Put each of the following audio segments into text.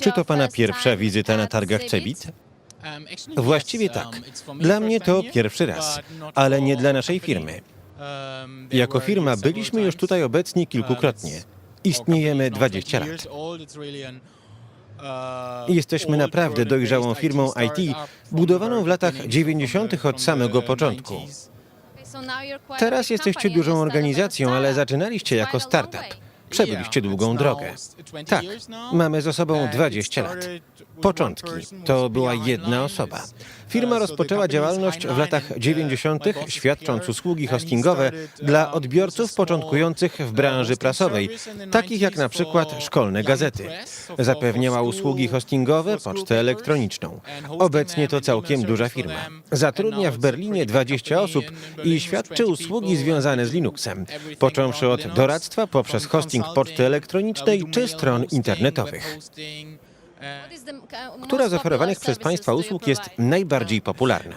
Czy to Pana pierwsza wizyta na targach CEBIT? Właściwie tak. Dla mnie to pierwszy raz, ale nie dla naszej firmy. Jako firma byliśmy już tutaj obecni kilkukrotnie. Istniejemy 20 lat. Jesteśmy naprawdę dojrzałą firmą IT, budowaną w latach 90. od samego początku. Teraz jesteście dużą organizacją, ale zaczynaliście jako startup. Przebyliście długą drogę. Tak, mamy za sobą 20 lat. Początki to była jedna osoba. Firma rozpoczęła działalność w latach 90., świadcząc usługi hostingowe dla odbiorców początkujących w branży prasowej, takich jak na przykład szkolne gazety. Zapewniała usługi hostingowe, pocztę elektroniczną. Obecnie to całkiem duża firma. Zatrudnia w Berlinie 20 osób i świadczy usługi związane z Linuxem, począwszy od doradztwa poprzez hosting poczty elektronicznej czy stron internetowych. Która z oferowanych przez Państwa usług jest najbardziej popularna?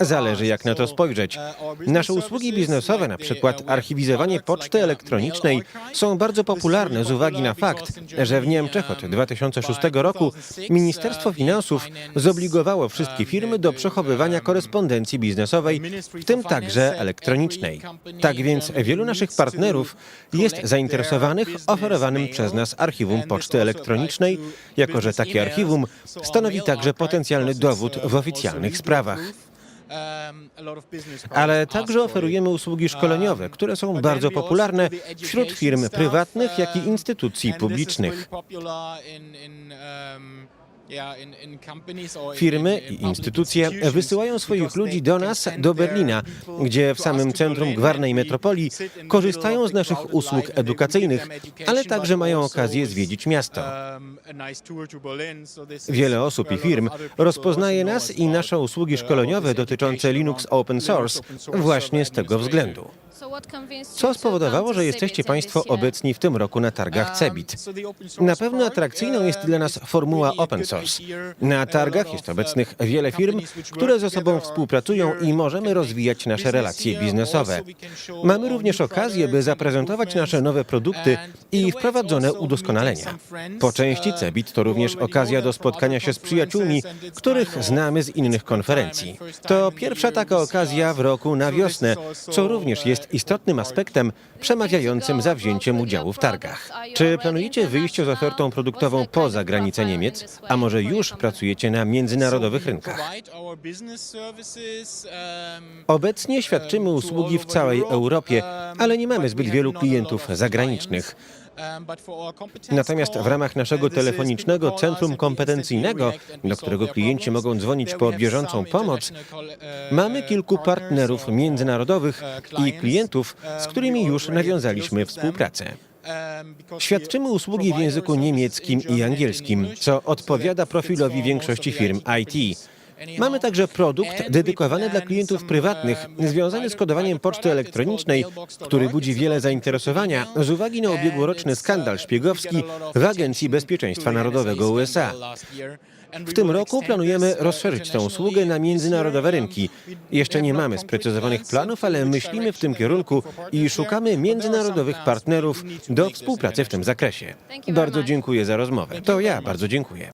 Zależy jak na to spojrzeć. Nasze usługi biznesowe, na przykład archiwizowanie poczty elektronicznej, są bardzo popularne z uwagi na fakt, że w Niemczech od 2006 roku Ministerstwo Finansów zobligowało wszystkie firmy do przechowywania korespondencji biznesowej, w tym także elektronicznej. Tak więc wielu naszych partnerów jest zainteresowanych oferowanym przez nas archiwum poczty elektronicznej, jako że takie archiwum stanowi także potencjalny dowód w oficjalnych sprawach. Ale także oferujemy usługi szkoleniowe, które są bardzo popularne wśród firm prywatnych, jak i instytucji publicznych. Firmy i instytucje wysyłają swoich ludzi do nas, do Berlina, gdzie w samym centrum gwarnej metropolii korzystają z naszych usług edukacyjnych, ale także mają okazję zwiedzić miasto. Wiele osób i firm rozpoznaje nas i nasze usługi szkoleniowe dotyczące Linux Open Source właśnie z tego względu. Co spowodowało, że jesteście Państwo obecni w tym roku na targach CEBIT? Na pewno atrakcyjną jest dla nas formuła open source. Na targach jest obecnych wiele firm, które ze sobą współpracują i możemy rozwijać nasze relacje biznesowe. Mamy również okazję, by zaprezentować nasze nowe produkty i wprowadzone udoskonalenia. Po części CEBIT to również okazja do spotkania się z przyjaciółmi, których znamy z innych konferencji. To pierwsza taka okazja w roku na wiosnę, co również jest istotnym aspektem przemawiającym za wzięciem udziału w targach. Czy planujecie wyjście z ofertą produktową poza granice Niemiec, a może już pracujecie na międzynarodowych rynkach? Obecnie świadczymy usługi w całej Europie, ale nie mamy zbyt wielu klientów zagranicznych. Natomiast w ramach naszego telefonicznego centrum kompetencyjnego, do którego klienci mogą dzwonić po bieżącą pomoc, mamy kilku partnerów międzynarodowych i klientów, z którymi już nawiązaliśmy współpracę. Świadczymy usługi w języku niemieckim i angielskim, co odpowiada profilowi większości firm IT. Mamy także produkt dedykowany dla klientów prywatnych, związany z kodowaniem poczty elektronicznej, który budzi wiele zainteresowania z uwagi na ubiegłoroczny skandal szpiegowski w Agencji Bezpieczeństwa Narodowego USA. W tym roku planujemy rozszerzyć tę usługę na międzynarodowe rynki. Jeszcze nie mamy sprecyzowanych planów, ale myślimy w tym kierunku i szukamy międzynarodowych partnerów do współpracy w tym zakresie. Bardzo dziękuję za rozmowę. To ja bardzo dziękuję.